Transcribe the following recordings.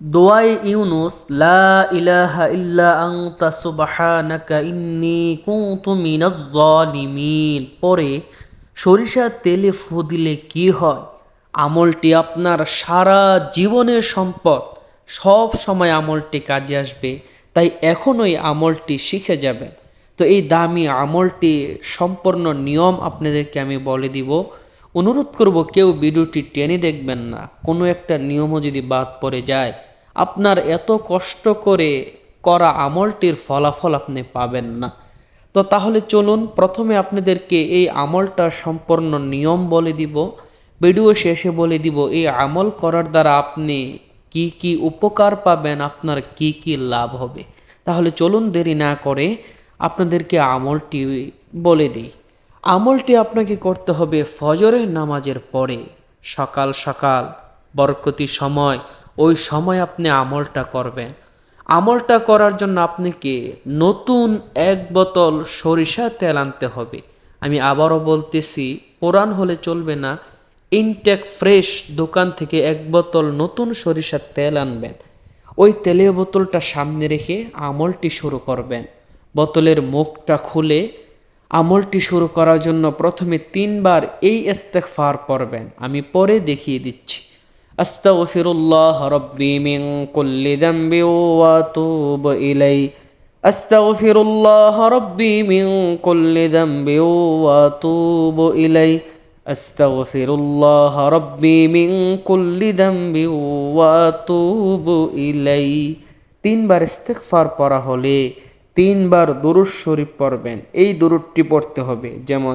দোয়াই ইউনুস, লা ইলাহা ইল্লা আনতা সুবহানাকা ইন্নী কুনতু মিনাজ জালিমিন। পরে সরিষার তেলে ফু দিলে কি হয়? আমলটি আপনার সারা জীবনের সম্পদ। সব সময় আমলটি কাজে আসবে, তাই এখনই আমলটি শিখে যাবেন। তো এই দামি আমলটি সম্পূর্ণ নিয়ম আপনাদেরকে আমি বলে দিব। অনুরোধ করব, কেউ ভিডিওটি টেনে দেখবেন না। কোনো একটা নিয়মও যদি বাদ পড়ে যায় আপনার এত কষ্ট করে করা আমলটির ফলাফল আপনি পাবেন না। তো তাহলে চলুন, প্রথমে আপনাদেরকে এই আমলটার সম্পূর্ণ নিয়ম বলে দিব, ভিডিও শেষে বলে দিব, এই আমল করার দ্বারা আপনি কি কি উপকার পাবেন, আপনার কি কি লাভ হবে। তাহলে চলুন দেরি না করে আপনাদেরকে আমলটি বলে দিই। আমলটি আপনাকে করতে হবে ফজরের নামাজের পরে। সকাল সকাল, বরকতি সময় ওই সময় আপনি আমলটা করবেন। আমলটা করার জন্য আপনাকে নতুন এক বোতল সরিষা তেল আনতে হবে। আমি আবারও বলতেছি পুরান হলে চলবে না। ইনটেক ফ্রেশ দোকান থেকে এক বোতল নতুন সরিষার তেল আনবেন। ওই তেলের বোতলটা সামনে রেখে আমলটি শুরু করবেন। বোতলের মুখটা খুলে আমলটি শুরু করার জন্য প্রথমে তিনবার এই ইস্তেগফার পড়বেন। আমি পরে দেখিয়ে দিচ্ছি। আস্তাগফিরুল্লাহ রব্বি মিন কুল্লি যামবি ওয়া আতুবু ইলাই আস্তাগফিরুল্লাহ রব্বি মিন কুল্লি যামবি ওয়া আতুবু ইলাই আস্তাগফিরুল্লাহ রব্বি মিন কুল্লি যামবি ওয়া আতুবু ইলাই তিনবার ইস্তেগফার পড়া হলে তিনবার দুরুদ শরীফ পড়বেন। এই দুরুদটি পড়তে হবে। যেমন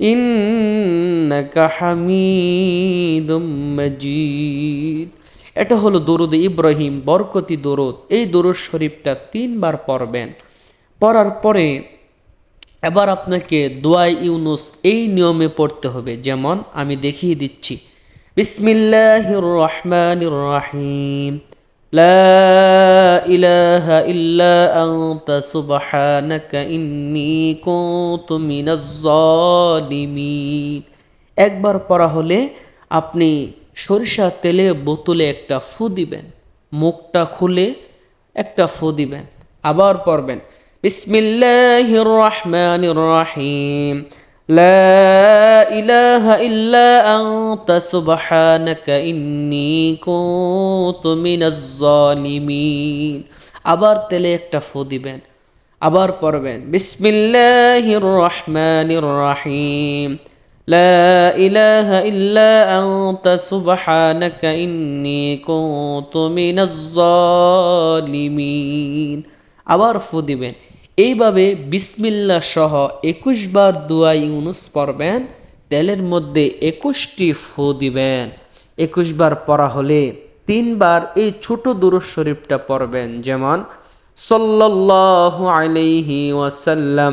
ইন্নাকা এটা হলো দরুদ ইব্রাহিম, বরকতি দরুদ। এই দরুদ শরীফটা তিনবার পড়বেন। পড়ার পরে এবার আপনাকে দোয়াই ইউনুস এই নিয়মে পড়তে হবে। যেমন আমি দেখিয়ে দিচ্ছি, বিসমিল্লাহির রহমানির রহিম। لا إله إلا أنت سبحانك إني كنت من الظالمين একবার পড়া হলে আপনি সরিষা তেলে বোতলে একটা ফু দিবেন মুখটা খুলে একটা ফু দিবেন আবার পড়বেন বিসমিল্লাহির রহমানির রহিম لا إله إلا أنت سبحانك إني كنت من الظالمين আবার তেলে একটা ফু দিবেন আবার পড়বেন বিসমিল্লাহির রহমানির রহিম لا إله إلا أنت سبحانك إني كنت من الظالمين আবার ফু দিবেন এইভাবে বিসমিল্লা সহ একুশ বার দোয়া ইউনুস পড়বেন, তেলের মধ্যে একুশটি ফু দিবেন। একুশ বার পড়া হলে তিনবার এই ছোট দুরুদ শরীফটা পড়বেন, যেমন, সল্লাল্লাহু আলাইহি ওয়াসাল্লাম,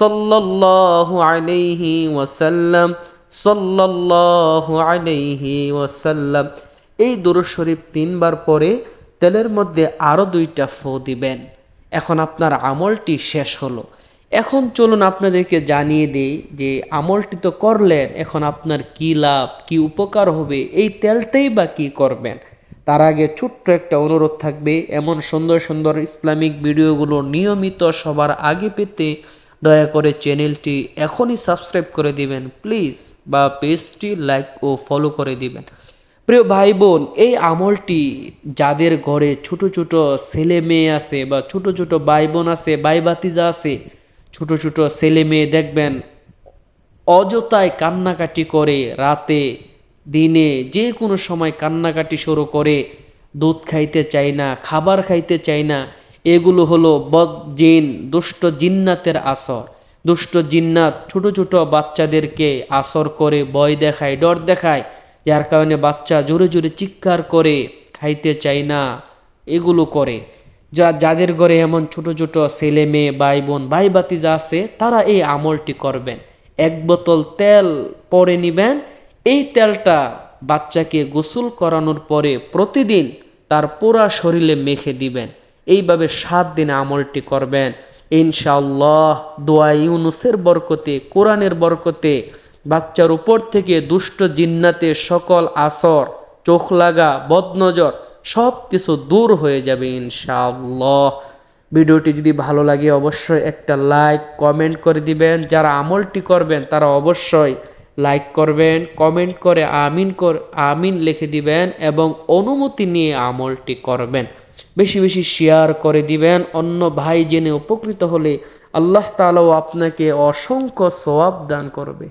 সল্লাল্লাহু আলাইহি ওয়াসাল্লাম, সল্লাল্লাহু আলাইহি ওয়াসাল্লাম। এই দুরুদ শরীফ তিনবার পরে তেলের মধ্যে আরও দুইটা ফু দিবেন। এখন আপনার আমলটি শেষ হলো। এখন চলুন আপনাদেরকে জানিয়ে দেই যে আমলটি তো করলেন, এখন আপনার কি লাভ, কি উপকার হবে, এই তেলটাই বা কী করবেন? তার আগে ছোট্ট একটা অনুরোধ থাকবে, এমন সুন্দর সুন্দর ইসলামিক ভিডিওগুলো নিয়মিত সবার আগে পেতে দয়া করে চ্যানেলটি এখনই সাবস্ক্রাইব করে দিবেন, প্লিজ, বা পেজটি লাইক ও ফলো করে দিবেন। প্রিয় ভাই বোন এই আমলটি যাদের ঘরে ছোট ছোট ছেলে মেয়ে আছে বা ছোট ছোট ভাই বোন আছে ভাই বাতিজা আছে, ছোট ছোট ছেলে মেয়ে দেখবেন অযথায় কান্নাকাটি করে রাতে, দিনে যে কোনো সময় কান্নাকাটি শুরু করে, দুধ খাইতে চাই না, খাবার খাইতে চাই না, এগুলো হলো বদ জিন, দুষ্ট জিন্নাতের আসর। দুষ্ট জিন্নাত ছোট ছোট বাচ্চাদেরকে আসর করে ভয় দেখায়, ডর দেখায় যার কারণে বাচ্চা জোরে জোরে চিৎকার করে, খাইতে চায় না, এগুলো করে। যা, যাদের ঘরে এমন ছোট ছোট ছেলে মেয়ে, ভাই বোন, ভাই বাতিজা আছে, তারা এই আমলটি করবেন। এক বোতল তেল পরে নিবেন। এই তেলটা বাচ্চাকে গোসল করানোর পরে প্রতিদিন তার পুরা শরীরে মেখে দিবেন। এইভাবে সাত দিন আমলটি করবেন। ইনশাআল্লাহ দোয়া ইউনুসের বরকতে, কোরআনের বরকতে বাচ্চার উপর থেকে দুষ্ট জিন্নাতে সকল আসর চোখ লাগা বদনজর সব কিছু দূর হয়ে যাবে ইনশাআল্লাহ। ভিডিওটি যদি ভালো লাগে অবশ্যই একটা লাইক, কমেন্ট করে দিবেন। যারা আমলটি করবেন, তারা অবশ্যই লাইক করবেন, কমেন্ট করে আমিন কর, আমিন লিখে দিবেন এবং অনুমতি নিয়ে আমলটি করবেন। বেশি বেশি শেয়ার করে দিবেন। অন্য ভাই জেনে উপকৃত হলে আল্লাহ তাআলাও আপনাকে অসংখ্য সওয়াব দান করবে।